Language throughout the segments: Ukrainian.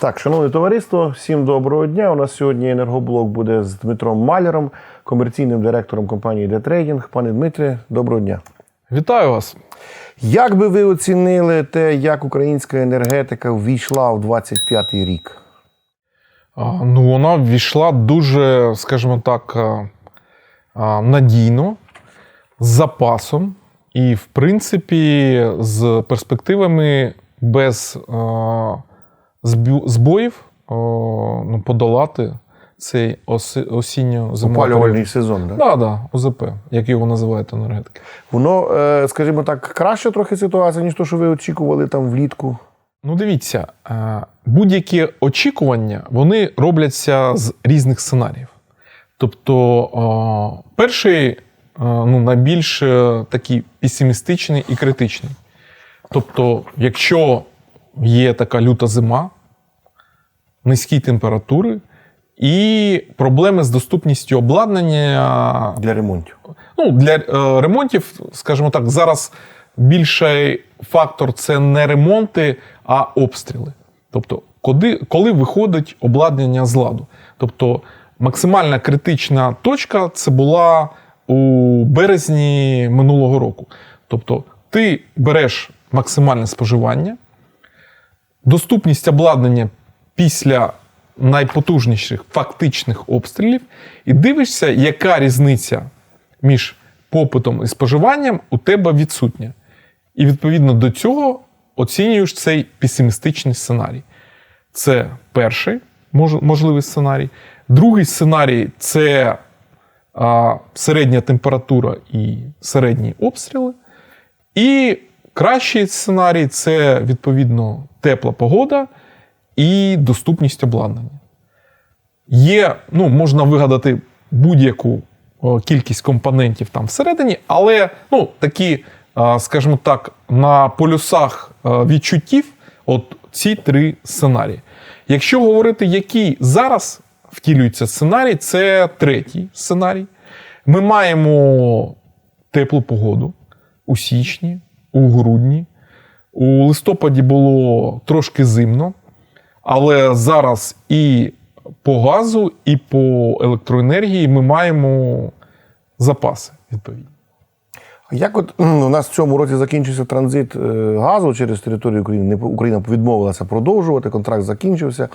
Так, шановне товариство, всім доброго дня. У нас сьогодні енергоблок буде з Дмитром Маляром, комерційним директором компанії Детрейдінг. Пане Дмитре, доброго дня. Вітаю вас. Як би ви оцінили те, як українська енергетика ввійшла в 25-й рік? Ну, вона ввійшла дуже, скажімо так, надійно, з запасом і, в принципі, з перспективами без збоїв ну, подолати цей осінньо-зимовий Опалювальний період. сезон. Да? Да, да, ОЗП, як його називають енергетики. Воно, е, скажімо так, краще трохи ситуація, ніж то, що ви очікували там влітку. Ну, дивіться, е, будь-які очікування вони робляться з різних сценаріїв. Тобто, перший, е, ну, найбільш такий песимістичний і критичний. Тобто, якщо є така люта зима, низькі температури і проблеми з доступністю обладнання Для ремонтів. Ну, для е, ремонтів, скажімо так, зараз більший фактор це не ремонти, а обстріли. Тобто, коли, коли виходить обладнання з ладу. Тобто, максимальна критична точка це була у березні минулого року. Тобто, ти береш максимальне споживання, доступність обладнання після найпотужніших фактичних обстрілів, і дивишся, яка різниця між попитом і споживанням у тебе відсутня. І відповідно до цього оцінюєш цей песимістичний сценарій. Це перший можливий сценарій. Другий сценарій це а, середня температура і середні обстріли. І кращий сценарій це відповідно тепла погода і доступність обладнання. Є, ну, можна вигадати будь-яку кількість компонентів там всередині, але ну, такі, скажімо так, на полюсах відчуттів от ці три сценарії. Якщо говорити, який зараз втілюється сценарій, це третій сценарій. Ми маємо теплу погоду у січні, у грудні. У листопаді було трошки зимно, але зараз і по газу, і по електроенергії ми маємо запаси відповідні. Як от у нас в цьому році закінчився транзит е, газу через територію України, Україна відмовилася продовжувати, контракт закінчився.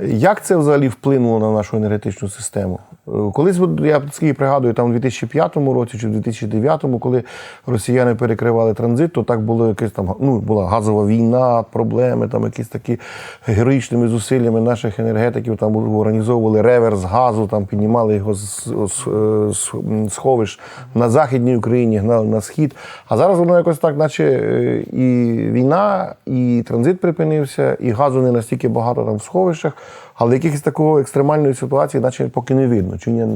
Як це взагалі вплинуло на нашу енергетичну систему? Е, Колись, я скільки пригадую, там у 2005 році чи в 2009, коли росіяни перекривали транзит, то так було якесь там ну, була газова війна, проблеми, там якісь такі героїчними зусиллями наших енергетиків там організовували реверс газу, там піднімали його з, з, з, з сховищ на Західній Україні, гнали на схід. А зараз воно якось так, наче е, і війна, і транзит припинився, і газу не настільки багато там в сховищах, але якихось такого екстремальної ситуації, наче поки не видно. Чи не,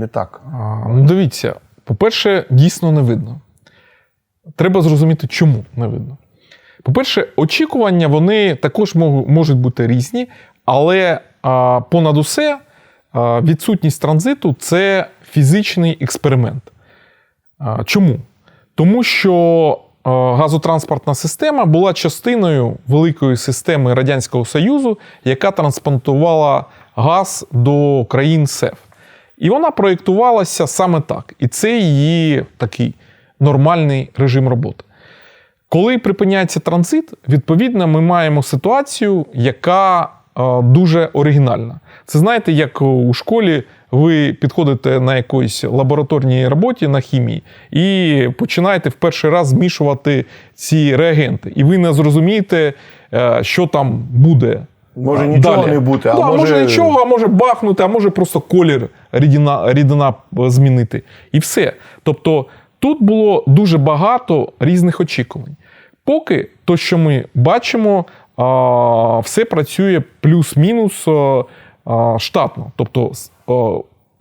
не так? А, Ну, дивіться, по-перше, дійсно не видно. Треба зрозуміти, чому не видно. По-перше, очікування вони також можуть бути різні, але а, понад усе а, відсутність транзиту це фізичний експеримент. А, Чому? Тому що газотранспортна система була частиною великої системи Радянського Союзу, яка транспортувала газ до країн СЕФ. І вона проєктувалася саме так. І це її такий нормальний режим роботи. Коли припиняється транзит, відповідно, ми маємо ситуацію, яка е, дуже оригінальна. Це знаєте, як у школі ви підходите на якоїсь лабораторній роботі на хімії і починаєте в перший раз змішувати ці реагенти. І ви не зрозумієте, е, що там буде. Може, е, нічого далі. не бути, а да, може- може нічого, а може бахнути, а може просто колір рідина, рідина е, змінити. І все. Тобто тут було дуже багато різних очікувань. Поки то, що ми бачимо, все працює плюс-мінус а, штатно. Тобто,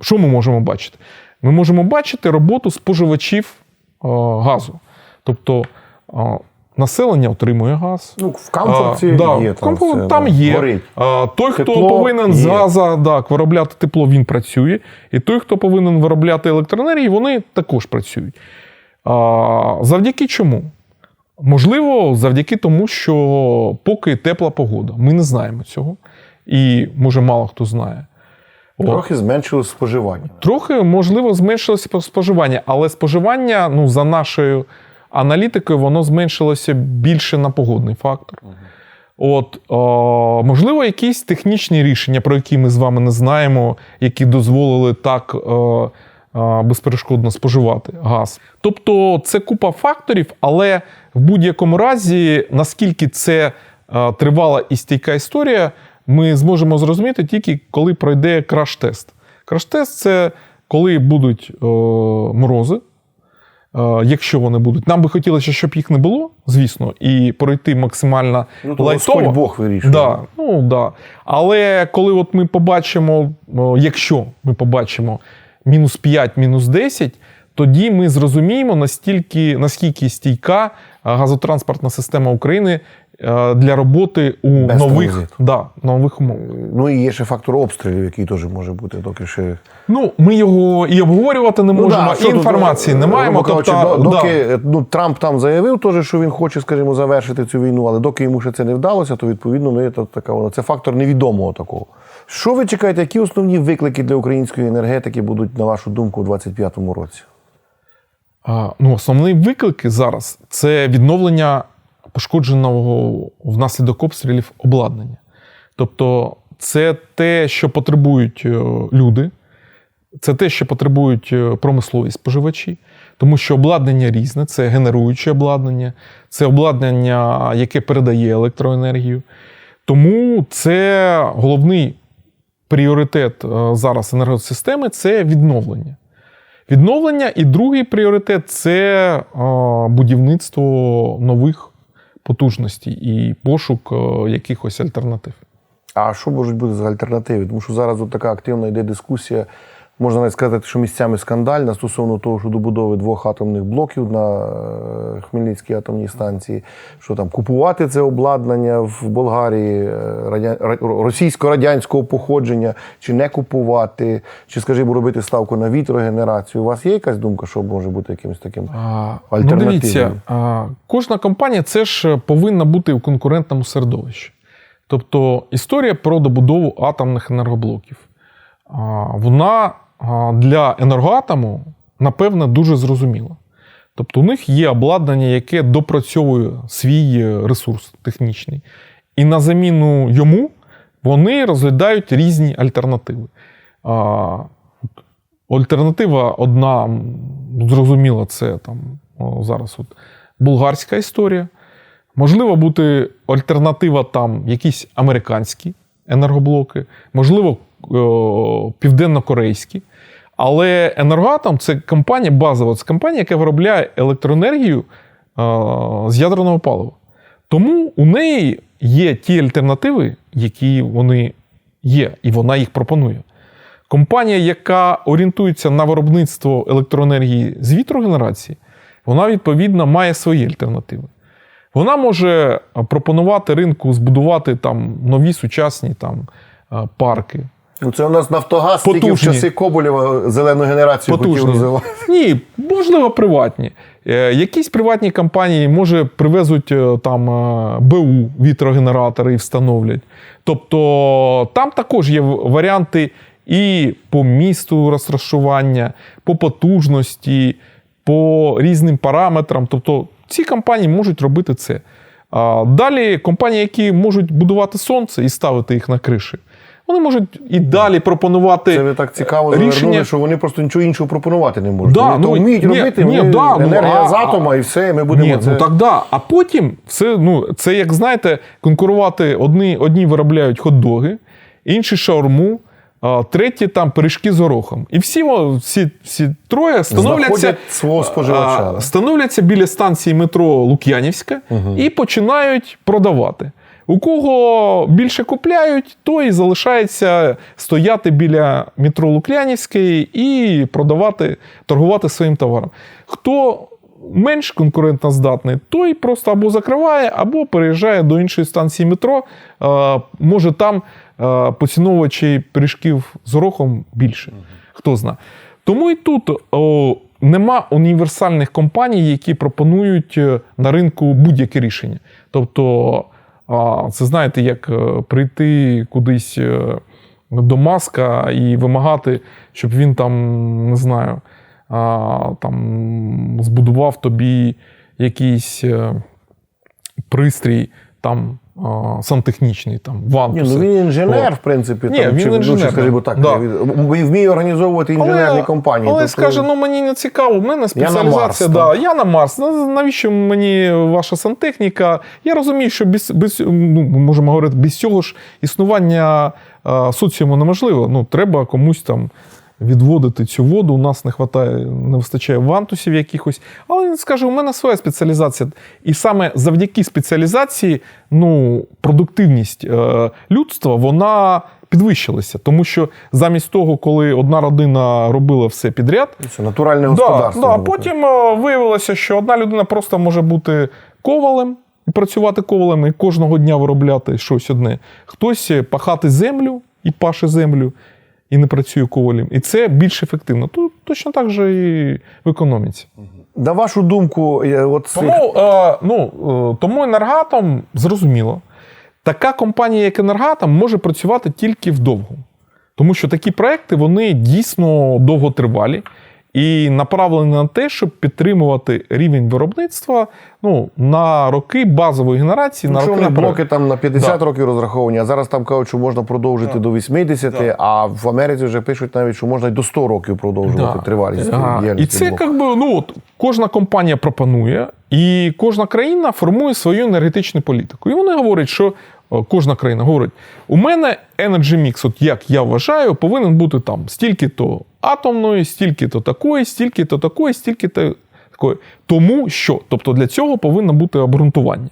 що ми можемо бачити? Ми можемо бачити роботу споживачів газу. Тобто, населення отримує газ. Ну, в комфорті А, да, є. комфорті все, там є. Горить. А, той, хто Тепло повинен з є. газа так, виробляти тепло, він працює. І той, хто повинен виробляти електроенергію, вони також працюють. А, завдяки чому? Можливо, завдяки тому, що поки тепла погода. Ми не знаємо цього. і може мало хто знає. Трохи зменшилось споживання. Трохи, можливо, зменшилося споживання, але споживання, ну, за нашою аналітикою, воно зменшилося більше на погодний фактор. От, о, можливо, якісь технічні рішення, про які ми з вами не знаємо, які дозволили так о, о, безперешкодно споживати газ. Тобто це купа факторів, але в будь-якому разі, наскільки це тривала і стійка історія, ми зможемо зрозуміти тільки коли пройде краш-тест. Краш-тест це коли будуть морози, якщо вони будуть. Нам би хотілося, щоб їх не було, звісно, і пройти максимально Ну, лайтово. Господь Бог вирішує. Да, ну, да. Але коли от ми побачимо, якщо ми побачимо мінус 5, мінус 10, тоді ми зрозуміємо, настільки, наскільки стійка газотранспортна система України е, для роботи у Без нових, транзиту. да, нових умовах. Ну і є ще фактор обстрілів, який теж може бути. Доки ще Ну, ми його і обговорювати не можемо, Ну да, і інформації е, не маємо. Тобто, до- да. доки е, ну, Трамп там заявив, теж, що він хоче, скажімо, завершити цю війну, але доки йому ще це не вдалося, то відповідно ну, є така. Це фактор невідомого такого. Що ви чекаєте, які основні виклики для української енергетики будуть, на вашу думку, у 2025 році? А, Ну, основні виклики зараз це відновлення пошкодженого внаслідок обстрілів обладнання. Тобто, це те, що потребують е, люди, це те, що потребують е, промислові споживачі, тому що обладнання різне, це генеруюче обладнання, це обладнання, яке передає електроенергію. Тому це головний пріоритет е, зараз енергосистеми це відновлення. Відновлення і другий пріоритет це е, будівництво нових потужностей і пошук е, якихось альтернатив. А що можуть бути за альтернативи? Тому що зараз от така активна йде дискусія. Можна навіть сказати, що місцями скандальна стосовно того, що добудови двох атомних блоків на е, Хмельницькій атомній станції, що там купувати це обладнання в Болгарії е, радя... ра- російсько-радянського походження, чи не купувати, чи, скажімо, робити ставку на вітрогенерацію. У вас є якась думка, що може бути якимось таким? А, ну, дивіться, кожна компанія це ж повинна бути в конкурентному середовищі. Тобто історія про добудову атомних енергоблоків. Вона для енергоатому, напевне, дуже зрозуміла. Тобто, у них є обладнання, яке допрацьовує свій е, ресурс технічний. І на заміну йому вони розглядають різні альтернативи. Альтернатива одна, зрозуміла, це там зараз от болгарська історія. Можливо, бути альтернатива там якісь американські енергоблоки, можливо, південно-корейські. Але енергоатом це компанія базова, це компанія, яка виробляє електроенергію з ядерного палива. Тому у неї є ті альтернативи, які вони є, і вона їх пропонує. Компанія, яка орієнтується на виробництво електроенергії з вітрогенерації, вона відповідно має свої альтернативи. Вона може пропонувати ринку збудувати там нові сучасні там, парки. Ну, це у нас Нафтогаз тільки в часи Коболєва зелену генерацію хотів розвивати. Ні, можливо, приватні. Е, Якісь приватні компанії, може, привезуть е, там е, БУ вітрогенератори і встановлять. Тобто там також є варіанти і по місту розташування, по потужності, по різним параметрам. Тобто ці компанії можуть робити це. А далі компанії, які можуть будувати сонце і ставити їх на криші, вони можуть і далі пропонувати Це ви так цікаво рішення. завернули, що вони просто нічого іншого пропонувати не можуть. Да, вони ну, то вміють ні, робити, ні, вони да, ну, енергія а- з атома і все, і ми будемо Ні, це... ну так да. А потім це, ну, це як знаєте, конкурувати одні, одні виробляють хот-доги, інші шаурму, треті там пиріжки з горохом. І всі, всі, всі троє становляться, свого споживача. становляться біля станції метро Лук'янівська і починають продавати. У кого більше купляють, той залишається стояти біля метро Лук'янівської і продавати, торгувати своїм товаром. Хто менш конкурентно здатний, той просто або закриває, або переїжджає до іншої станції метро. Е, Може там е, поціновувачі пиріжків з горохом більше. Хто знає. Тому і тут нема універсальних компаній, які пропонують е, на ринку будь-яке рішення. Тобто Це знаєте, як е, прийти кудись е, до маска і вимагати, щоб він там, не знаю, а, там, збудував тобі якийсь е, пристрій там а, сантехнічний, там, Ні, ну він інженер, От. в принципі. Ні, там, він чи, ну, чи, скажімо так, да. він вміє організовувати інженерні компанії. Але Тобто, скаже, ну мені не цікаво, в мене на спеціалізація. Марс, да, я на Марс. Ну, Навіщо мені ваша сантехніка? Я розумію, що без, без ну, можемо говорити, без цього ж існування а, соціуму неможливо. Ну, треба комусь там. Відводити цю воду, у нас не вистачає, не вистачає вантусів якихось. Але він скаже, у мене своя спеціалізація. І саме завдяки спеціалізації, ну, продуктивність е, людства вона підвищилася. Тому що замість того, коли одна родина робила все підряд, Це натуральне господарство. да, грубо потім е, виявилося, що одна людина просто може бути ковалем і працювати ковалем і кожного дня виробляти щось одне. Хтось пахати землю і паше землю, і не працює ковалем. І це більш ефективно. Тут точно так же і в економіці. На вашу думку, от цих- Тому, е, ну, е, тому енергатом зрозуміло. Така компанія, як енергатом, може працювати тільки вдовго. Тому що такі проекти вони дійсно довготривалі і направлені на те, щоб підтримувати рівень виробництва ну, на роки базової генерації. на роки наперед. блоки там на 50 Да. років розраховані, а зараз там кажуть, що можна продовжити до 80, а в Америці вже пишуть навіть, що можна й до 100 років продовжувати тривалість А, І це блоку. як ну, от, кожна компанія пропонує, і кожна країна формує свою енергетичну політику. І вони говорять, що кожна країна говорить: у мене Energy Mix, от як я вважаю, повинен бути там стільки-то атомної, стільки-то такої, стільки-то такої, стільки-то такої. Тому що, тобто для цього повинно бути обґрунтування.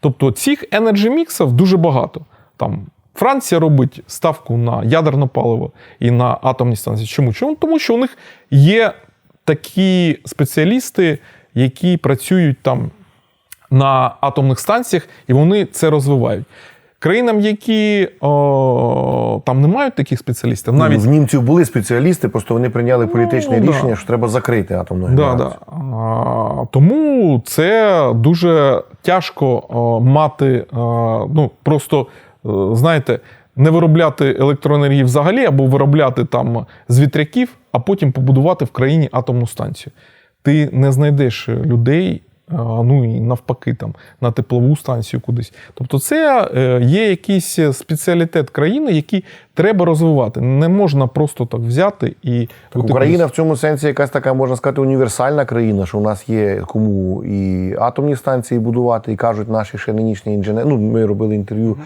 Тобто цих Mix дуже багато. Там Франція робить ставку на ядерне паливо і на атомні станції. Чому? Чому? Тому що у них є такі спеціалісти, які працюють там на атомних станціях, і вони це розвивають. Країнам, які о, там не мають таких спеціалістів, навіть в німців були спеціалісти, просто вони прийняли політичне Ну, да. рішення, що треба закрити атомну Да, генерацію. да. А, тому це дуже тяжко а, мати, а, ну просто е, знаєте, не виробляти електроенергії взагалі, або виробляти там з вітряків, а потім побудувати в країні атомну станцію. Ти не знайдеш людей. Ну і навпаки, там на теплову станцію кудись. Тобто, це е, є якийсь спеціалітет країни, який треба розвивати. Не можна просто так взяти і Так, бути Україна в цьому сенсі якась така, можна сказати, універсальна країна, що у нас є кому і атомні станції будувати, і кажуть наші ще нинішні інженери. Ну, ми робили інтерв'ю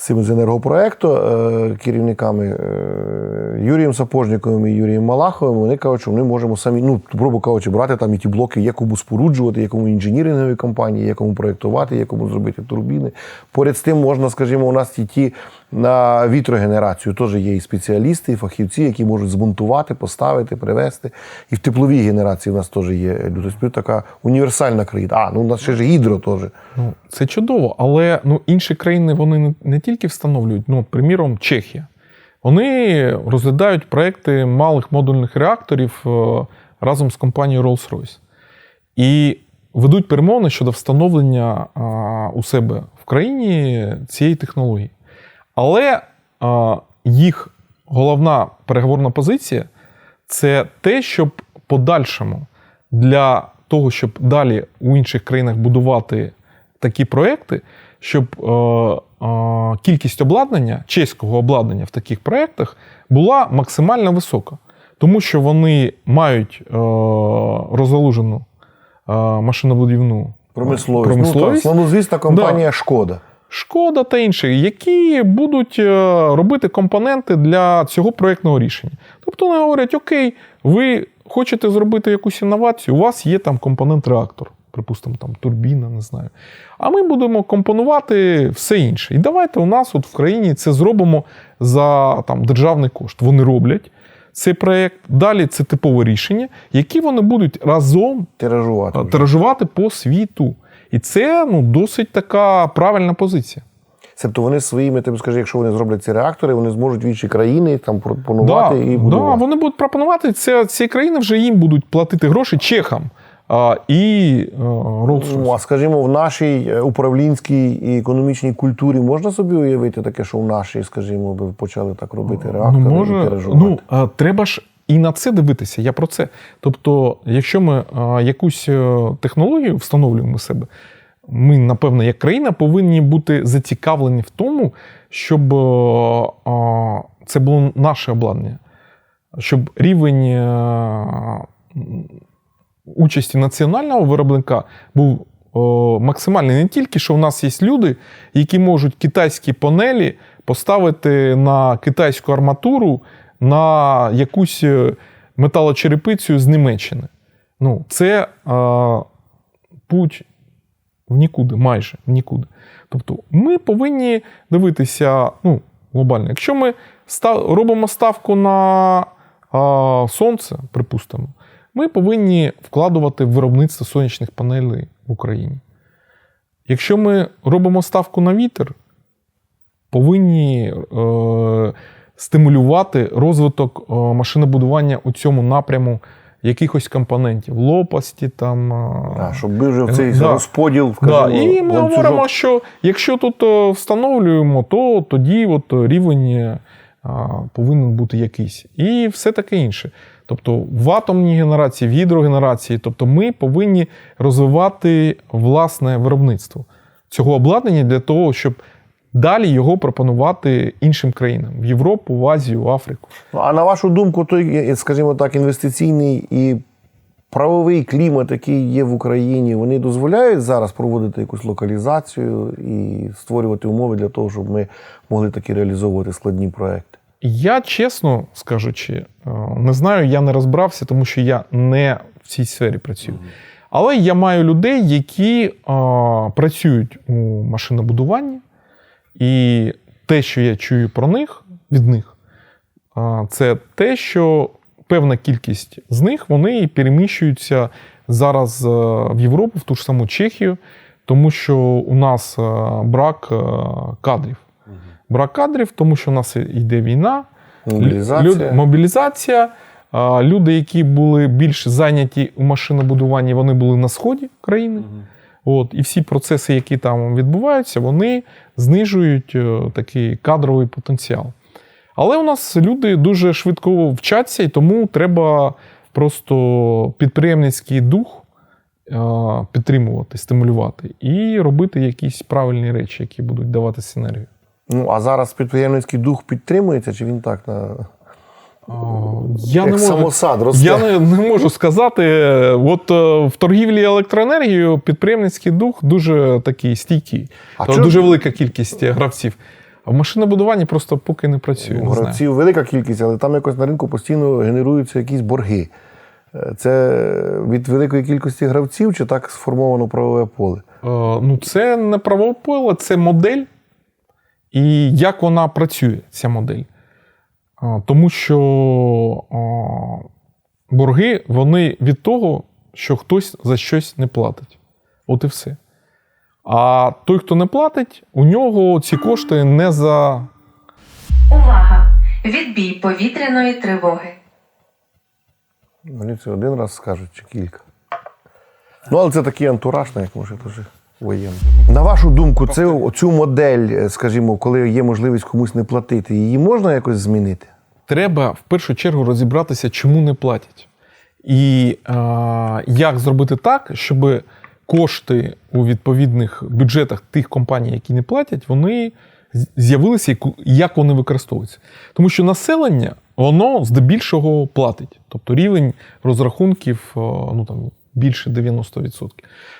цим з енергопроекту е, керівниками е, Юрієм Сапожніковим і Юрієм Малаховим. Вони кажуть, що ми можемо самі, ну, грубо кажучи, брати там і ті блоки, якому споруджувати, якому кому інженірингові компанії, якому проєктувати, якому зробити турбіни. Поряд з тим можна, скажімо, у нас і ті на вітрогенерацію теж є і спеціалісти, і фахівці, які можуть змонтувати, поставити, привезти. І в тепловій генерації у нас теж є люди. Така універсальна країна. А, ну у нас ще ж гідро теж. Ну, це чудово, але ну, інші країни вони не, не тільки встановлюють, ну, приміром, Чехія. Вони розглядають проекти малих модульних реакторів е, разом з компанією Rolls-Royce. І ведуть перемовини щодо встановлення у себе в країні цієї технології. Але а, їх головна переговорна позиція це те, щоб подальшому для того, щоб далі у інших країнах будувати такі проекти, щоб е, е, кількість обладнання, чеського обладнання в таких проектах була максимально висока. Тому що вони мають е, розгалужену е, машинобудівну Промисловість. промисловість. Ну, так, славнозвісна компанія Шкода. Шкода та інші, які будуть е, робити компоненти для цього проєктного рішення. Тобто вони говорять: Окей, ви хочете зробити якусь інновацію, у вас є там компонент реактор, припустимо, там турбіна, не знаю. А ми будемо компонувати все інше. І давайте у нас от в країні це зробимо за там, державний кошт. Вони роблять цей проєкт. Далі це типове рішення, які вони будуть разом Тиражувати. тиражувати по світу. І це ну, досить така правильна позиція. Тобто вони своїми, ти б скажи, якщо вони зроблять ці реактори, вони зможуть в інші країни там пропонувати і да, вони будуть пропонувати це. Ці країни вже їм будуть платити гроші чехам. а, і е, Rolls-Royce. Ну, а скажімо, в нашій е, управлінській і економічній культурі можна собі уявити таке, що в нашій, скажімо, би почали так робити реактори ну, і може, тиражувати? ну, а, треба ж і на це дивитися. Я про це. Тобто, якщо ми якусь е, технологію встановлюємо себе, ми, напевно, як країна повинні бути зацікавлені в тому, щоб е, це було наше обладнання, щоб рівень е, участі національного виробника був максимальний. Не тільки, що в нас є люди, які можуть китайські панелі поставити на китайську арматуру на якусь е, металочерепицю з Німеччини. Ну, це е, путь в нікуди, майже в нікуди. Тобто ми повинні дивитися ну, глобально. Якщо ми став, робимо ставку на а, сонце, припустимо, ми повинні вкладувати в виробництво сонячних панелей в Україні. Якщо ми робимо ставку на вітер, повинні е, стимулювати розвиток е, машинобудування у цьому напряму якихось компонентів, лопасті там. е, А, щоб ми вже в цей Да. розподіл, Да, і ми ланцюжок. говоримо, що якщо тут е, встановлюємо, то тоді от рівень а, повинен бути якийсь. І все таке інше. Тобто в атомній генерації, в гідрогенерації, тобто ми повинні розвивати власне виробництво цього обладнання для того, щоб далі його пропонувати іншим країнам в Європу, в Азію, в Африку. Ну, а на вашу думку, той, скажімо так, інвестиційний і правовий клімат, який є в Україні, вони дозволяють зараз проводити якусь локалізацію і створювати умови для того, щоб ми могли такі реалізовувати складні проекти? Я чесно скажучи, е, не знаю, я не розбрався, тому що я не в цій сфері працюю. Але я маю людей, які е, працюють у машинобудуванні, і те, що я чую про них від них, це те, що певна кількість з них вони переміщуються зараз е, в Європу, в ту ж саму Чехію, тому що у нас е, брак е, кадрів. Брак кадрів, тому що у нас йде війна, Мобілізація. Мобілізація. Люди, які були більш зайняті у машинобудуванні, вони були на сході країни. От, і всі процеси, які там відбуваються, вони знижують е, такий кадровий потенціал. Але у нас люди дуже швидко вчаться, і тому треба просто підприємницький дух е, підтримувати, стимулювати і робити якісь правильні речі, які будуть давати синергію. Ну, а зараз підприємницький дух підтримується, чи він так на Я як не можу, самосад росте? я не, не можу сказати. От е, в торгівлі електроенергією підприємницький дух дуже такий стійкий. А То чого- дуже велика кількість е, гравців. А в машинобудуванні просто поки не працює. Не знаю. Гравців велика кількість, але там якось на ринку постійно генеруються якісь борги. Е, Це від великої кількості гравців чи так сформовано правове поле? Е, Ну, це не правове поле, це модель. І як вона працює, ця модель. Тому що борги вони від того, що хтось за щось не платить. От і все. А той, хто не платить, у нього ці кошти не за. Увага! Відбій повітряної тривоги. Мені це один раз скажуть чи кілька. Ну, але це такий антураж, ну, як може дуже воєнний. На вашу думку, це, цю модель, е, скажімо, коли є можливість комусь не платити, її можна якось змінити? Треба в першу чергу розібратися, чому не платять. І е, як зробити так, щоб кошти у відповідних бюджетах тих компаній, які не платять, вони з'явилися як вони використовуються. Тому що населення воно здебільшого платить. Тобто рівень розрахунків ну, там, більше 90%.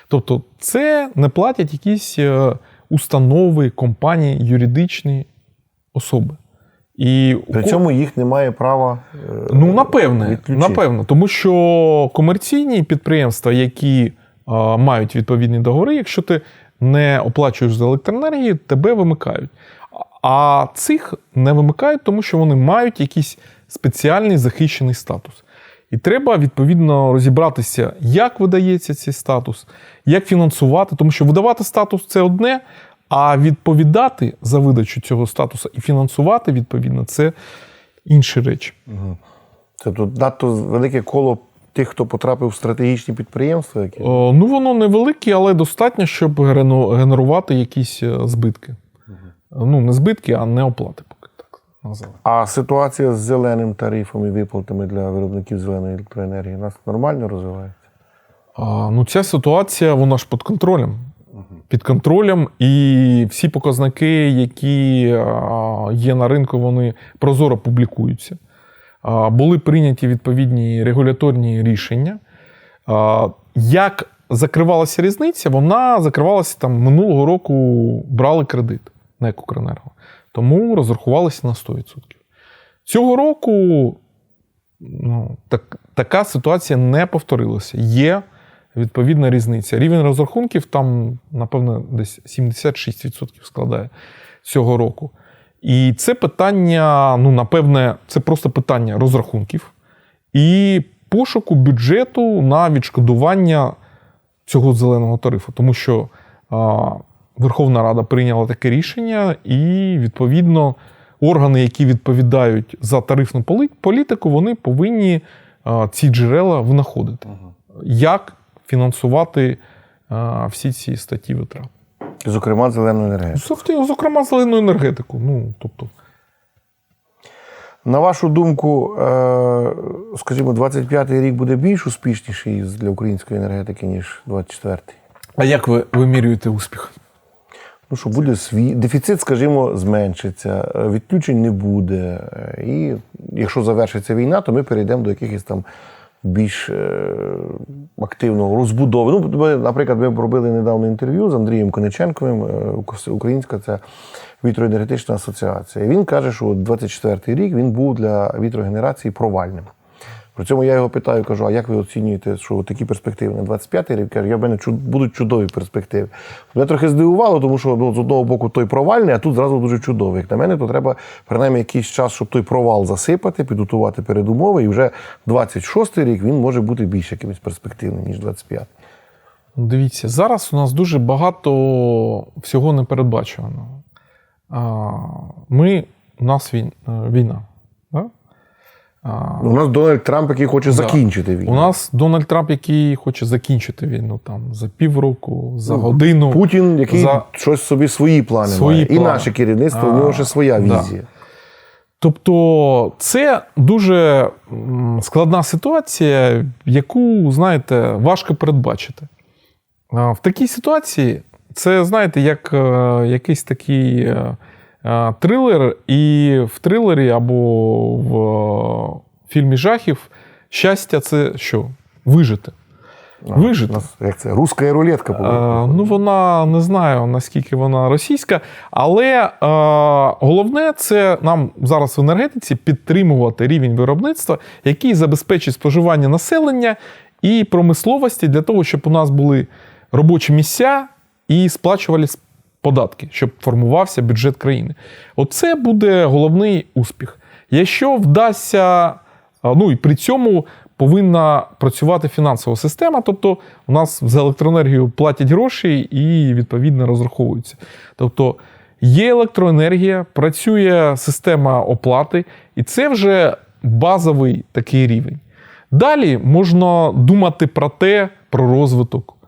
Тобто, це не платять якісь е, установи, компанії, юридичні особи. І При цьому їх немає права. е, Ну, напевне, відключити. напевно, тому що комерційні підприємства, які е, мають відповідні договори, якщо ти не оплачуєш за електроенергію, тебе вимикають. А цих не вимикають, тому що вони мають якийсь спеціальний захищений статус. І треба відповідно розібратися, як видається цей статус, як фінансувати, тому що видавати статус це одне, а відповідати за видачу цього статусу і фінансувати відповідно це інші речі. Це тут надто велике коло тих, хто потрапив в стратегічні підприємства, які Е, Ну, воно невелике, але достатньо, щоб генерувати якісь е, збитки. Ну, не збитки, а не оплати. А ситуація з зеленим тарифом і виплатами для виробників зеленої електроенергії нас нормально розвивається? А, ну, ця ситуація, вона ж під контролем. Під контролем, і всі показники, які є на ринку, вони прозоро публікуються. Були прийняті відповідні регуляторні рішення. Як закривалася різниця, вона закривалася там минулого року брали кредит на Екукренерго. Тому розрахувалися на 100%. Цього року ну, так, така ситуація не повторилася. Є відповідна різниця. Рівень розрахунків там, напевно, десь 76% складає цього року. І це питання, ну, напевне, це просто питання розрахунків і пошуку бюджету на відшкодування цього зеленого тарифу. Тому що Верховна Рада прийняла таке рішення, і відповідно органи, які відповідають за тарифну політику, вони повинні ці джерела винаходити. Як фінансувати всі ці статті витрат? Зокрема, зелену енергетику. Зокрема, Зокрема, зелену енергетику. Ну, тобто, На вашу думку, е, скажімо, 25-й рік буде більш успішніший для української енергетики, ніж 24-й? а як ви вимірюєте успіх? Ну, що буде свій дефіцит, скажімо, зменшиться, е, відключень не буде. е, І якщо завершиться війна, то ми перейдемо до якихось там більш е, активного розбудови. Ну, ми, наприклад, ми робили недавно інтерв'ю з Андрієм Кониченковим, українська це вітроенергетична асоціація. Він каже, що 24-й рік він був для вітрогенерації провальним. При цьому я його питаю, кажу: а як ви оцінюєте, що такі перспективи на 25-й рік? Каже, я в мене будуть чудові перспективи. Мене трохи здивувало, тому що ну, з одного боку той провальний, а тут зразу дуже чудовий. Як на мене, то треба принаймні якийсь час, щоб той провал засипати, підготувати передумови, і вже 26-й рік він може бути більш якимось перспективним, ніж 25-й. Дивіться, зараз у нас дуже багато всього непередбачуваного. Ми, у нас війна. Да? А, У нас Дональд Трамп, який хоче закінчити війну. У нас Дональд Трамп, який хоче закінчити війну там, за півроку, за Ну, годину. Путін, який за- щось собі свої плани Свої має. плани. І наше керівництво, у нього ще своя да. візія. Тобто це дуже складна ситуація, яку, знаєте, важко передбачити. В такій ситуації це, знаєте, як е, якийсь такий е, трилер, і в трилері або в е, фільмі жахів щастя це що? Вижити. Вижити. Як це, руська рулетка була. ну, вона не знаю, наскільки вона російська, але е, головне це нам зараз в енергетиці підтримувати рівень виробництва, який забезпечить споживання населення і промисловості для того, щоб у нас були робочі місця і сплачувались податки, щоб формувався бюджет країни. Оце буде головний успіх. Якщо вдасться, ну і при цьому повинна працювати фінансова система, тобто у нас за електроенергію платять гроші і відповідно розраховуються. Тобто є електроенергія, працює система оплати, і це вже базовий такий рівень. Далі можна думати про те, про розвиток.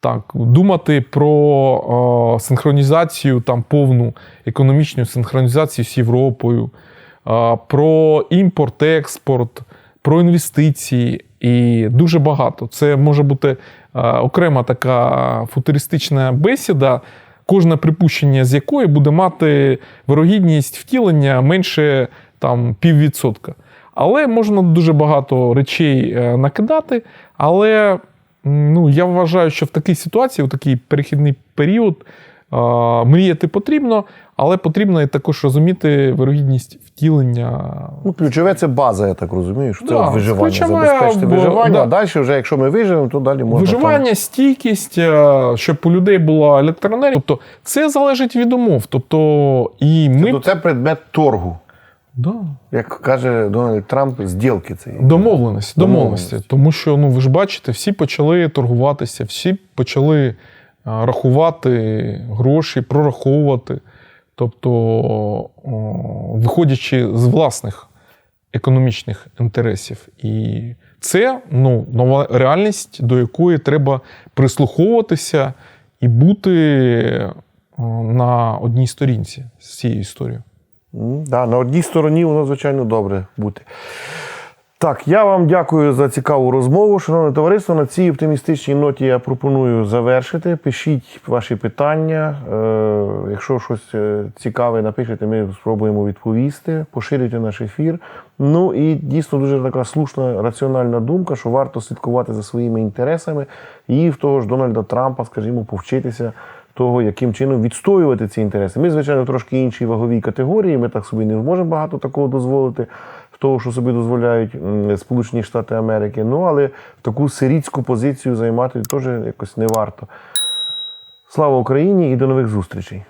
Так, думати про е, синхронізацію, там повну економічну синхронізацію з Європою, е, про імпорт, експорт, про інвестиції і дуже багато. Це може бути е, окрема така футуристична бесіда, кожне припущення з якої буде мати вирогідність втілення менше там, піввідсотка. Але можна дуже багато речей е, накидати. Але ну, я вважаю, що в такій ситуації, у такий перехідний період, мріяти потрібно, але потрібно і також розуміти вирогідність втілення. Ну, ключове це база, я так розумію, що це Да, виживання. ключове, Забезпечити бо- виживання, да. а далі, вже, якщо ми виживемо, то далі можна. Виживання, стійкість, е, щоб у людей була електроенергія. Тобто це залежить від умов. Тобто, і ми тобто це предмет торгу. Да. Як каже Дональд Трамп, зділки це. є. домовленості, домовленості. Тому що ну ви ж бачите, всі почали торгуватися, всі почали е, рахувати гроші, прораховувати. Тобто, о, виходячи з власних економічних інтересів. І це ну, нова реальність, до якої треба прислуховуватися і бути е, на одній сторінці з цією історією. Да, на одній стороні воно, звичайно, добре бути. Так, я вам дякую за цікаву розмову. Шановне товариство, на цій оптимістичній ноті я пропоную завершити. Пишіть ваші питання. Е, якщо щось е, цікаве напишете, ми спробуємо відповісти. Поширюйте наш ефір. Ну і дійсно дуже така слушна, раціональна думка, що варто слідкувати за своїми інтересами і в того ж Дональда Трампа, скажімо, повчитися того, яким чином відстоювати ці інтереси. Ми, звичайно, трошки іншій ваговій категорії. Ми так собі не зможемо багато такого дозволити, того, що собі дозволяють Сполучені Штати Америки. Ну, але таку сирітську позицію займати теж якось не варто. Слава Україні і до нових зустрічей!